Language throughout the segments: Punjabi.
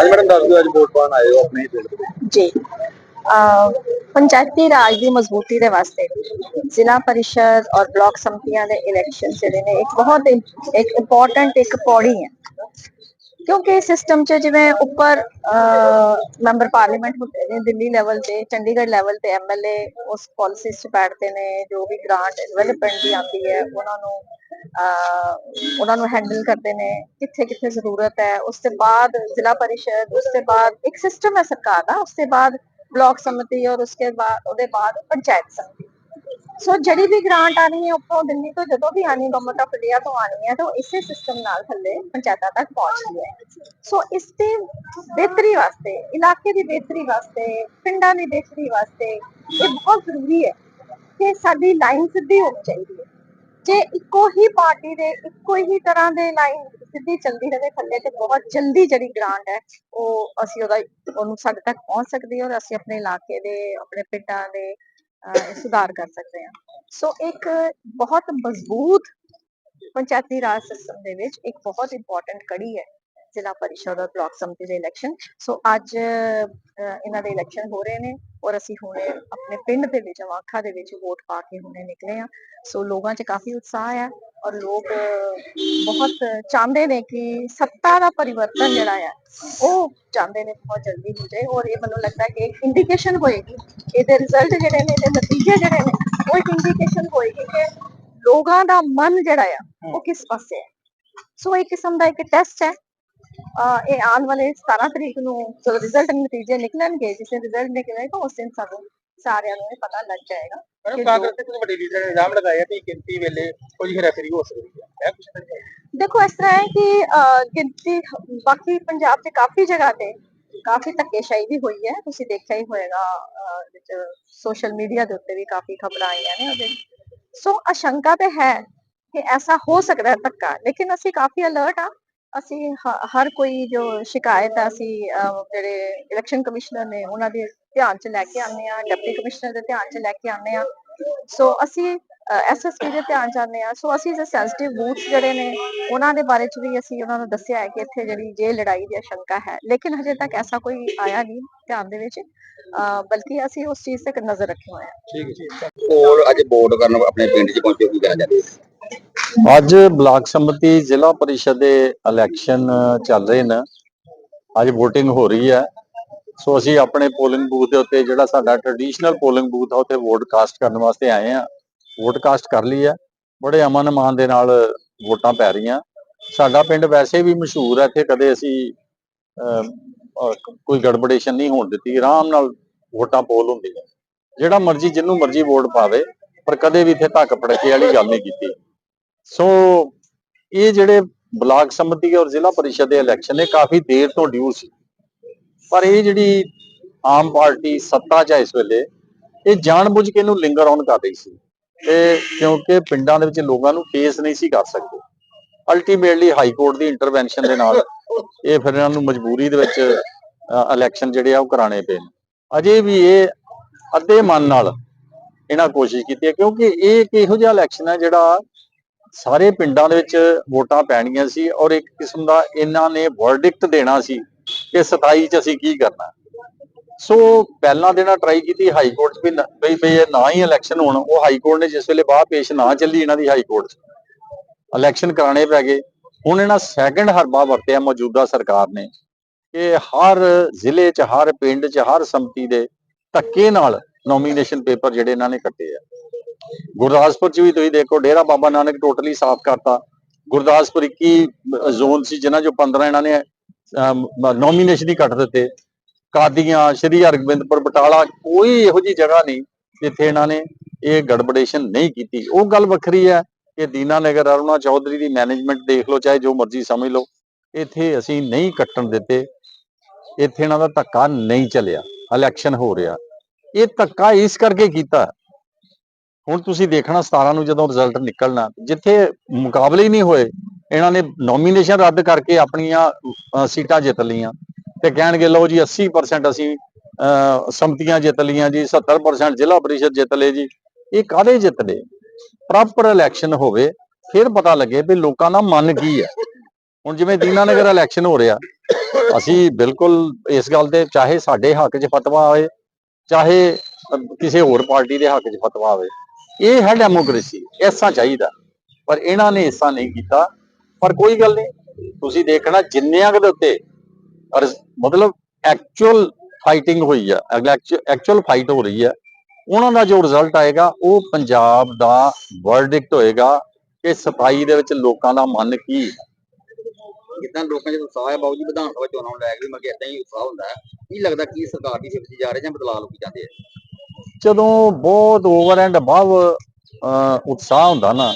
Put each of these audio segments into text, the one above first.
ਅੱਜ ਮੈਡਮ, ਦੱਸ ਦਿਓ, ਅੱਜ ਵੋਟ ਪਾਉਣ ਆਏ ਹੋ ਆਪਣੇ ਪਿੰਡ ਦੇ ਜੀ। ਅਹ, ਪੰਚਾਇਤੀ ਰਾਜ ਦੀ ਮਜ਼ਬੂਤੀ ਦੇ ਵਾਸਤੇ ਜ਼ਿਲ੍ਹਾ ਪਰਿਸ਼ਦ ਔਰ ਬਲਾਕ ਸੰਮਤੀਆਂ ਦੇ ਇਲੈਕਸ਼ਨ ਜਿਹੜੇ ਨੇ, ਇੱਕ ਬਹੁਤ ਇੰਪ- ਇੱਕ ਇੰਪੋਰਟੈਂਟ ਇੱਕ ਪੌੜੀ ਹੈ। ਕਿਉਂਕਿ ਸਿਸਟਮ 'ਚ ਜਿਵੇਂ ਉੱਪਰ ਮੈਂਬਰ ਪਾਰਲੀਮੈਂਟ ਹੁੰਦੇ ਨੇ ਦਿੱਲੀ ਲੈਵਲ ਤੇ ਚੰਡੀਗੜ੍ਹ ਲੈਵਲ ਤੇ ਐਮਐਲਏ ਉਸ ਪਾਲਿਸੀਜ਼ 'ਚ ਬੈਠਦੇ ਨੇ ਜੋ ਵੀ ਗ੍ਰਾਂਟ ਡਿਵੈਲਪਮੈਂਟ ਦੀ ਆਉਂਦੀ ਹੈ ਉਹਨਾਂ ਨੂੰ ਅਹ, ਉਹਨਾਂ ਨੂੰ ਹੈਂਡਲ ਕਰਦੇ ਨੇ ਕਿੱਥੇ ਕਿੱਥੇ ਜ਼ਰੂਰਤ ਹੈ ਉਸ ਤੋਂ ਬਾਅਦ ਜ਼ਿਲ੍ਹਾ ਪਰਿਸ਼ਦ ਉਸ ਤੋਂ ਬਾਅਦ ਇੱਕ ਸਿਸਟਮ ਹੈ ਸਰਕਾਰ ਦਾ ਉਸ ਤੋਂ ਬਾਅਦ ਬਲਾਕ ਸਮਿਤੀ ਔਰ ਉਸਕੇ ਬਾਅਦ ਉਹਦੇ ਬਾਅਦ ਪੰਚਾਇਤ ਸਮਿਤੀ। ਸੋ ਜਿਹੜੀ ਵੀ ਗ੍ਰਾਂਟ ਆਣੀ ਹੈ ਉੱਪਰੋਂ ਦਿੱਲੀ ਤੋਂ ਜਦੋਂ ਵੀ ਆਣੀ ਗਵਰਨਮੈਂਟ ਆਫ ਇੰਡੀਆ ਤੋਂ ਆਣੀ ਹੈ, ਤਾਂ ਇਸੇ ਸਿਸਟਮ ਨਾਲ ਥੱਲੇ ਪੰਚਾਇਤਾਂ ਤੱਕ ਪਹੁੰਚਦੀ ਹੈ। ਸੋ ਇਸ ਦੀ ਬਿਹਤਰੀ ਵਾਸਤੇ, ਇਲਾਕੇ ਦੀ ਬਿਹਤਰੀ ਵਾਸਤੇ, ਪਿੰਡਾਂ ਦੀ ਬਿਹਤਰੀ ਵਾਸਤੇ ਇਹ ਬਹੁਤ ਜ਼ਰੂਰੀ ਹੈ ਕਿ ਸਾਡੀ ਲਾਈਨ ਸਿੱਧੀ ਹੋਣੀ ਚਾਹੀਦੀ ਹੈ। ਜੇ ਇੱਕੋ ਹੀ ਪਾਰਟੀ ਦੇ, ਇੱਕੋ ਹੀ ਤਰ੍ਹਾਂ ਦੇ ਲਾਈਨ ਸਿੱਧੀ ਚੱਲਦੀ ਰਹੇ ਥੱਲੇ, ਤੇ ਬਹੁਤ ਜਲਦੀ ਜਿਹੜੀ ਗ੍ਰਾਂਟ ਹੈ, ਉਹ ਅਸੀਂ ਉਹਦਾ, ਉਹਨੂੰ ਸਾਡੇ ਤੱਕ ਪਹੁੰਚ ਸਕਦੀ ਹੈ ਔਰ ਅਸੀਂ ਆਪਣੇ ਇਲਾਕੇ ਦੇ, ਆਪਣੇ ਪਿੰਡਾਂ ਦੇ ਸੁਧਾਰ ਕਰ ਸਕਦੇ ਹਾਂ। ਸੋ ਇੱਕ ਬਹੁਤ ਮਜ਼ਬੂਤ ਪੰਚਾਇਤੀ ਰਾਜ ਸਿਸਟਮ ਦੇ ਵਿੱਚ ਇੱਕ ਬਹੁਤ ਇੰਪੋਰਟੈਂਟ ਕੜੀ ਹੈ। ਜ਼ਿਲ੍ਹਾ ਪਰਿਸ਼ਦ ਔਰ ਬਲਾਕ ਸੰਮਤੀ ਦੇ ਇਲੈਕਸ਼ਨ ਸੋ ਅੱਜ ਇਹਨਾਂ ਦੇ ਇਲੈਕਸ਼ਨ ਹੋ ਰਹੇ ਨੇ ਔਰ ਅਸੀਂ ਹੁਣੇ ਆਪਣੇ ਪਿੰਡ ਦੇ ਵਿੱਚ ਅਵਾਖਾ ਦੇ ਵਿੱਚ ਵੋਟ ਪਾ ਕੇ ਹੁਣੇ ਨਿਕਲੇ ਆ ਸੋ ਲੋਕਾਂ 'ਚ ਕਾਫੀ ਉਤਸ਼ਾਹ ਹੈ ਔਰ ਲੋਕ ਬਹੁਤ ਚਾਹੁੰਦੇ ਨੇ ਕਿ ਸੱਤਾ ਦਾ ਪਰਿਵਰਤਨ ਜਿਹੜਾ ਹੈ ਉਹ ਚਾਹੁੰਦੇ ਨੇ ਬਹੁਤ ਜਲਦੀ ਹੋ ਜਾਏ ਔਰ ਇਹ ਮੈਨੂੰ ਲੱਗਦਾ ਕਿ ਇੱਕ ਇੰਡੀਕੇਸ਼ਨ ਹੋਏਗੀ ਇਹਦੇ ਰਿਜ਼ਲਟ ਜਿਹੜੇ ਨੇ ਇਹਦੇ ਨਤੀਜੇ ਜਿਹੜੇ ਨੇ ਉਹ ਇੱਕ ਇੰਡੀਕੇਸ਼ਨ ਹੋਏਗੀ ਕਿ ਲੋਕਾਂ ਦਾ ਮਨ ਜਿਹੜਾ ਆ ਉਹ ਕਿਸ ਪਾਸੇ ਹੈ। ਸੋ ਇੱਕ ਕਿਸਮ ਦਾ ਇੱਕ ਟੈਸਟ ਹੈ ਇਹ ਆਉਣ ਵਾਲੇ 17 ਤਰੀਕ ਨੂੰ ਜਦੋਂ ਰਿਜ਼ਲਟ ਨਤੀਜੇ ਨਿਕਲਣਗੇ ਜਿਸ ਦਿਨ ਰਿਜ਼ਲਟ ਨਿਕਲੇਗਾ ਉਸ ਦਿਨ ਸਾਨੂੰ ਸਾਰਿਆਂ ਨੂੰ ਇਹ ਪਤਾ ਲੱਗ ਜਾਏਗਾ ਮੈਡਮ ਕਿ ਕਾਂਗਰਸ ਨੇ ਕੁਝ ਵੱਡੀ ਲੀਡਰ ਨੇ ਇਲਜ਼ਾਮ ਲਗਾਇਆ ਕਿ ਗਿਣਤੀ ਵੇਲੇ ਕੋਈ ਹੈਰਾਫੇਰੀ ਹੋ ਸਕਦੀ ਹੈ ਇਹ ਕੁਝ ਨਹੀਂ? ਦੇਖੋ ਇਸ ਤਰ੍ਹਾਂ ਹੈ ਕਿ ਗਿਣਤੀ ਬਾਕੀ ਪੰਜਾਬ 'ਚ ਕਾਫੀ ਜਗ੍ਹਾ ਤੇ ਕਾਫੀ ਧੱਕੇਸ਼ਾਹੀ ਵੀ ਹੋਈ ਹੈ। ਤੁਸੀਂ ਦੇਖਿਆ ਹੀ ਹੋਏਗਾ ਵਿੱਚ ਸੋਸ਼ਲ ਮੀਡੀਆ ਦੇ ਉੱਤੇ ਵੀ ਕਾਫੀ ਖਬਰਾਂ ਆਈਆਂ ਨੇ ਉਹਦੇ। ਸੋ ਆਸ਼ੰਕਾ ਤੇ ਹੈ ਕਿ ਐਸਾ ਹੋ ਸਕਦਾ ਹੈ ਧੱਕਾ ਲੇਕਿਨ ਅਸੀਂ ਕਾਫੀ ਅਲਰਟ ਆ ਅਸੀਂ ਹ- ਹਰ ਕੋਈ ਜੋ ਸ਼ਿਕਾਇਤ ਆ ਅਸੀਂ ਅਹ, ਜਿਹੜੇ ਇਲੈਕਸ਼ਨ ਕਮਿਸ਼ਨਰ ਨੇ ਉਹਨਾਂ ਦੇ ਧਿਆਨ 'ਚ ਲੈ ਕੇ ਆਉਂਦੇ ਆ ਡਿਪਟੀ ਕਮਿਸ਼ਨਰ ਦੇ ਧਿਆਨ 'ਚ ਲੈ ਕੇ ਆਉਂਦੇ ਆ ਸੋ ਅਸੀਂ ਐਸਐਸਪੀ ਦੇ ਧਿਆਨ ਚ ਆਉਂਦੇ ਆ ਸੋ ਅਸੀਂ ਜੋ ਸੈਂਸਿਟਿਵ ਬੂਥਸ ਜਿਹੜੇ ਨੇ ਉਹਨਾਂ ਦੇ ਬਾਰੇ ਚ ਵੀ ਅਸੀਂ ਉਹਨਾਂ ਨੂੰ ਦੱਸਿਆ ਹੈ ਕਿ ਇੱਥੇ ਜਿਹੜੀ ਜੇ ਲੜਾਈ ਦੀ ਆਸ਼ੰਕਾ ਹੈ। ਲੇਕਿਨ ਹਜੇ ਤੱਕ ਐਸਾ ਕੋਈ ਆਇਆ ਨਹੀਂ ਧਿਆਨ ਦੇ ਵਿੱਚ। ਅਹ ਬਲਕਿ ਅਸੀਂ ਉਸ ਚੀਜ਼ ਤੇ ਨਜ਼ਰ ਰੱਖੀ ਹੋਏ ਹਾਂ। ਠੀਕ ਹੈ ਹੋਰ ਅੱਜ ਵੋਟ ਕਰਨ ਆਪਣੇ ਪਿੰਡ 'ਚ ਪਹੁੰਚੇ ਕੀ ਕਹਿਣਾ ਚਾਹੁੰਦੇ ਅੱਜ ਬਲਾਕ ਸੰਮਤੀ ਜ਼ਿਲ੍ਹਾ ਪਰਿਸ਼ਦ ਦੇ ਇਲੈਕਸ਼ਨ ਚੱਲ ਰਹੇ ਨੇ। ਅੱਜ VOTING ਹੋ ਰਹੀ ਹੈ। ਸੋ ਅਸੀਂ ਆਪਣੇ ਪੋਲਿੰਗ ਬੂਥ ਦੇ ਉੱਤੇ ਜਿਹੜਾ ਸਾਡਾ ਟ੍ਰੈਡੀਸ਼ਨਲ ਪੋਲਿੰਗ ਬੂਥ ਆ ਉੱਥੇ ਵੋਟ ਕਾਸਟ ਕਰਨ ਵਾਸਤੇ ਆਏ ਆ ਵੋਟ ਕਾਸਟ ਕਰ ਲਈ ਹੈ। ਬੜੇ ਅਮਨ ਮਾਨ ਦੇ ਨਾਲ ਵੋਟਾਂ ਪੈ ਰਹੀਆਂ। ਸਾਡਾ ਪਿੰਡ ਵੈਸੇ ਵੀ ਮਸ਼ਹੂਰ ਹੈ ਇੱਥੇ ਕਦੇ ਅਸੀਂ ਅਹ, ਕੋਈ ਗੜਬੜੇਸ਼ਨ ਨਹੀਂ ਹੋਣ ਦਿੱਤੀ। ਆਰਾਮ ਨਾਲ ਵੋਟਾਂ ਪੋਲ ਹੁੰਦੀਆਂ। ਜਿਹੜਾ ਮਰਜ਼ੀ ਜਿੰਨੂੰ ਮਰਜ਼ੀ ਵੋਟ ਪਾਵੇ ਪਰ ਕਦੇ ਵੀ ਇੱਥੇ ਧੱਕ ਪੜਕੇ ਵਾਲੀ ਗੱਲ ਨਹੀਂ ਕੀਤੀ। ਸੋ ਇਹ ਜਿਹੜੇ ਬਲਾਕ ਸੰਮਤੀ ਔਰ ਜ਼ਿਲ੍ਹਾ ਪਰਿਸ਼ਦ ਦੇ ਇਲੈਕਸ਼ਨ ਨੇ ਕਾਫੀ ਦੇਰ ਤੋਂ ਡਿਊ ਸੀ। ਪਰ ਇਹ ਜਿਹੜੀ ਆਮ ਪਾਰਟੀ ਸੱਤਾ 'ਚ ਇਸ ਵੇਲੇ, ਇਹ ਜਾਣਬੁੱਝ ਕੇ ਇਹਨੂੰ ਲਿੰਗਰ ਆਨ ਕਰ ਰਹੀ ਸੀ। ਤੇ ਕਿਉਂਕਿ ਪਿੰਡਾਂ ਦੇ ਵਿੱਚ ਲੋਕਾਂ ਨੂੰ ਫੇਸ ਨਹੀਂ ਸੀ ਕਰ ਸਕਦੇ। ਅਲਟੀਮੇਟਲੀ ਹਾਈ ਕੋਰਟ ਦੀ ਇੰਟਰਵੈਂਸ਼ਨ ਦੇ ਨਾਲ ਇਹ ਫਿਰ ਇਹਨਾਂ ਨੂੰ ਮਜਬੂਰੀ ਦੇ ਵਿੱਚ ਇਲੈਕਸ਼ਨ ਜਿਹੜੇ ਆ ਉਹ ਕਰਾਣੇ ਪਏ ਨੇ। ਅਜੇ ਵੀ ਇਹ ਅੱਧੇ ਮਨ ਨਾਲ ਇਹਨਾਂ ਕੋਸ਼ਿਸ਼ ਕੀਤੀ ਹੈ ਕਿਉਂਕਿ ਇਹ ਇੱਕ ਇਹੋ ਜਿਹਾ ਇਲੈਕਸ਼ਨ ਹੈ ਜਿਹੜਾ ਸਾਰੇ ਪਿੰਡਾਂ ਦੇ ਵਿੱਚ ਵੋਟਾਂ ਪੈਣੀਆਂ ਸੀ ਔਰ ਇੱਕ ਕਿਸਮ ਦਾ ਇਹਨਾਂ ਨੇ ਵਰਡਿਕਟ ਦੇਣਾ ਸੀ ਕਿ 27 ਚ ਅਸੀਂ ਕੀ ਕਰਨਾ। ਸੋ ਪਹਿਲਾਂ ਦੇਣਾ ਟਰਾਈ ਕੀਤੀ ਹਾਈ ਕੋਰਟ 'ਚ ਵੀ ਬਈ ਬਈ ਇਹ ਨਾ ਹੀ ਇਲੈਕਸ਼ਨ ਹੋਣ, ਉਹ ਹਾਈ ਕੋਰਟ ਨੇ ਜਿਸ ਵੇਲੇ ਬਾਅਦ ਪੇਸ਼ ਨਾ ਚੱਲੀ ਇਹਨਾਂ ਦੀ ਹਾਈ ਕੋਰਟ 'ਚ। ਇਲੈਕਸ਼ਨ ਕਰਾਣੇ ਪੈ ਗਏ। ਹੁਣ ਇਹਨਾਂ ਸੈਕੰਡ ਹਰਬਾ ਵਰਤਿਆ ਮੌਜੂਦਾ ਸਰਕਾਰ ਨੇ ਕਿ ਹਰ ਜ਼ਿਲ੍ਹੇ 'ਚ, ਹਰ ਪਿੰਡ 'ਚ, ਹਰ ਸੰਮਤੀ ਦੇ ਧੱਕੇ ਨਾਲ ਨੋਮੀਨੇਸ਼ਨ ਪੇਪਰ ਜਿਹੜੇ ਇਹਨਾਂ ਨੇ ਕੱਟੇ ਆ। ਗੁਰਦਾਸਪੁਰ 'ਚ ਵੀ ਤੁਸੀਂ ਦੇਖੋ, ਡੇਰਾ ਬਾਬਾ ਨਾਨਕ ਟੋਟਲੀ ਸਾਫ਼ ਕਰਤਾ। ਗੁਰਦਾਸਪੁਰ 21 ਜ਼ੋਨ ਸੀ, ਜਿਨ੍ਹਾਂ ਚੋਂ 15 ਇਹਨਾਂ ਨੇ ਨੋਮੀਨੇਸ਼ਨ ਹੀ ਕੱਟ ਦਿੱਤੇ। ਕਾਦੀਆਂ, ਸ਼੍ਰੀ ਹਰਗੋਬਿੰਦਪੁਰ, ਬਟਾਲਾ, ਕੋਈ ਇਹੋ ਜੀ ਜਗ੍ਹਾ ਨਹੀਂ ਜਿੱਥੇ ਇਹਨਾਂ ਨੇ ਇਹ ਗੜਬੜੇਸ਼ਨ ਨਹੀਂ ਕੀਤੀ। ਉਹ ਗੱਲ ਵੱਖਰੀ ਹੈ ਕਿ ਦੀਨਾ ਨਗਰ, ਅਰੁਣਾ ਚੌਧਰੀ ਦੀ ਮੈਨੇਜਮੈਂਟ ਦੇਖ ਲਓ, ਚਾਹੇ ਜੋ ਮਰਜ਼ੀ ਸਮਝ ਲਓ, ਇੱਥੇ ਅਸੀਂ ਨਹੀਂ ਕੱਟਣ ਦਿੱਤੇ। ਇੱਥੇ ਇਹਨਾਂ ਦਾ ਧੱਕਾ ਨਹੀਂ ਚੱਲਿਆ। ਇਲੈਕਸ਼ਨ ਹੋ ਰਿਹਾ। ਇਹ ਧੱਕਾ ਇਸ ਕਰਕੇ ਕੀਤਾ ਹੁਣ ਤੁਸੀਂ ਦੇਖਣਾ 17 ਨੂੰ ਜਦੋਂ ਰਿਜ਼ਲਟ ਨਿਕਲਣਾ ਜਿੱਥੇ ਮੁਕਾਬਲੇ ਹੀ ਨਹੀਂ ਹੋਏ ਇਹਨਾਂ ਨੇ ਨੋਮੀਨੇਸ਼ਨ ਰੱਦ ਕਰਕੇ ਆਪਣੀਆਂ ਸੀਟਾਂ ਜਿੱਤ ਲਈਆਂ ਤੇ ਕਹਿਣਗੇ ਲਓ ਜੀ 80% ਅਸੀਂ ਅਹ, ਸੰਮਤੀਆਂ ਜਿੱਤ ਲਈਆਂ ਜੀ 70% ਜ਼ਿਲ੍ਹਾ ਪਰਿਸ਼ਦ ਜਿੱਤ ਲਏ ਜੀ। ਇਹ ਕਾਹਦੇ ਜਿੱਤ ਲਏ? ਪ੍ਰੋਪਰ ਇਲੈਕਸ਼ਨ ਹੋਵੇ ਫਿਰ ਪਤਾ ਲੱਗੇ ਵੀ ਲੋਕਾਂ ਦਾ ਮਨ ਕੀ ਹੈ। ਹੁਣ ਜਿਵੇਂ ਦੀਨਾਨਗਰ ਇਲੈਕਸ਼ਨ ਹੋ ਰਿਹਾ ਅਸੀਂ ਬਿਲਕੁਲ ਇਸ ਗੱਲ ਤੇ ਚਾਹੇ ਸਾਡੇ ਹੱਕ 'ਚ ਫਤਵਾ ਆਵੇ ਚਾਹੇ ਕਿਸੇ ਹੋਰ ਪਾਰਟੀ ਦੇ ਹੱਕ 'ਚ ਫਤਵਾ ਆਵੇ ਇਹ ਹੈ ਡੈਮੋਕ੍ਰੇਸੀ ਐਸਾ ਚਾਹੀਦਾ। ਪਰ ਇਹਨਾਂ ਨੇ ਐਸਾ ਨਹੀਂ ਕੀਤਾ। ਪਰ ਕੋਈ ਗੱਲ ਨਹੀਂ, ਤੁਸੀਂ ਦੇਖਣਾ ਜਿੰਨਿਆਂ ਦੇ ਉੱਤੇ ਮਤਲਬ ਐਕਚੁਅਲ ਫਾਈਟਿੰਗ ਹੋਈ ਆ ਐਕਚੁਅਲ ਫਾਈਟ ਹੋ ਰਹੀ ਹੈ ਉਹਨਾਂ ਦਾ ਜੋ ਰਿਜ਼ਲਟ ਆਏਗਾ, ਉਹ ਪੰਜਾਬ ਦਾ ਵਰਡਿਕਟ ਹੋਏਗਾ ਕਿ ਸਫ਼ਾਈ ਦੇ ਵਿੱਚ ਲੋਕਾਂ ਦਾ ਮਨ ਕੀ ਹੈ। ਕਿਦਾਂ ਲੋਕਾਂ 'ਚ ਉਤਸ਼ਾਹ ਹੈ ਬਾਊ ਜੀ? ਵਿਧਾਨ ਸਭਾ ਚੋਣਾਂ ਨੂੰ ਲੈ ਕੇ ਮੈਂ ਇਦਾਂ ਹੀ ਉਤਸ਼ਾਹ ਹੁੰਦਾ। ਹੈ ਕੀ ਲੱਗਦਾ ਕੀ ਸਰਕਾਰ ਦੀ ਸਿਫਤ ਜਾ ਰਹੇ ਜਾਂ ਬਦਲਾਅ ਲੋਕੀ ਚਾਹੁੰਦੇ ਆ? ਜਦੋਂ ਬਹੁਤ ਓਵਰ ਐਂਡ ਅਬਵ ਉਤਸ਼ਾਹ ਹੁੰਦਾ ਨਾ,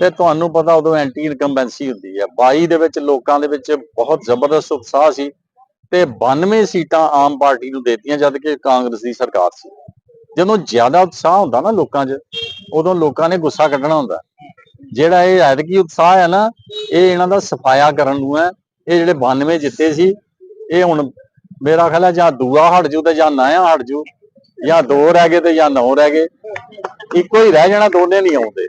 ਤੇ ਤੁਹਾਨੂੰ ਪਤਾ ਉਦੋਂ ਐਂਟੀ ਇਨਕੰਬੈਂਸੀ ਹੁੰਦੀ ਹੈ 22 ਦੇ ਵਿੱਚ ਲੋਕਾਂ ਦੇ ਵਿੱਚ ਬਹੁਤ ਜ਼ਬਰਦਸਤ ਉਤਸ਼ਾਹ ਸੀ ਤੇ 92 ਸੀਟਾਂ ਆਮ ਪਾਰਟੀ ਨੂੰ ਦੇਤੀਆਂ ਜਦ ਕਿ ਕਾਂਗਰਸ ਦੀ ਸਰਕਾਰ ਸੀ। ਜਦੋਂ ਜ਼ਿਆਦਾ ਉਤਸ਼ਾਹ ਹੁੰਦਾ ਨਾ ਲੋਕਾਂ 'ਚ, ਉਦੋਂ ਲੋਕਾਂ ਨੇ ਗੁੱਸਾ ਕੱਢਣਾ ਹੁੰਦਾ। ਜਿਹੜਾ ਇਹ ਐਤਕੀ ਉਤਸ਼ਾਹ ਹੈ ਨਾ, ਇਹ ਇਹਨਾਂ ਦਾ ਸਫਾਇਆ ਕਰਨ ਨੂੰ ਹੈ। ਇਹ ਜਿਹੜੇ 92 ਜਿੱਤੇ ਸੀ, ਇਹ ਹੁਣ ਮੇਰਾ ਖਿਆਲ ਹੈ ਜਾਂ ਦੂਆ ਹਟ ਜੂ ਤੇ ਜਾਂ ਨਾਇਆ ਹਟ ਜੂ। ਜਾਂ ਦੋ ਰਹਿ ਗਏ ਤੇ ਜਾਂ ਨੌ ਰਹਿ ਗਏ। ਇੱਕੋ ਹੀ ਰਹਿ ਜਾਣਾ, ਦੋਨੇ ਨਹੀਂ ਆਉਂਦੇ।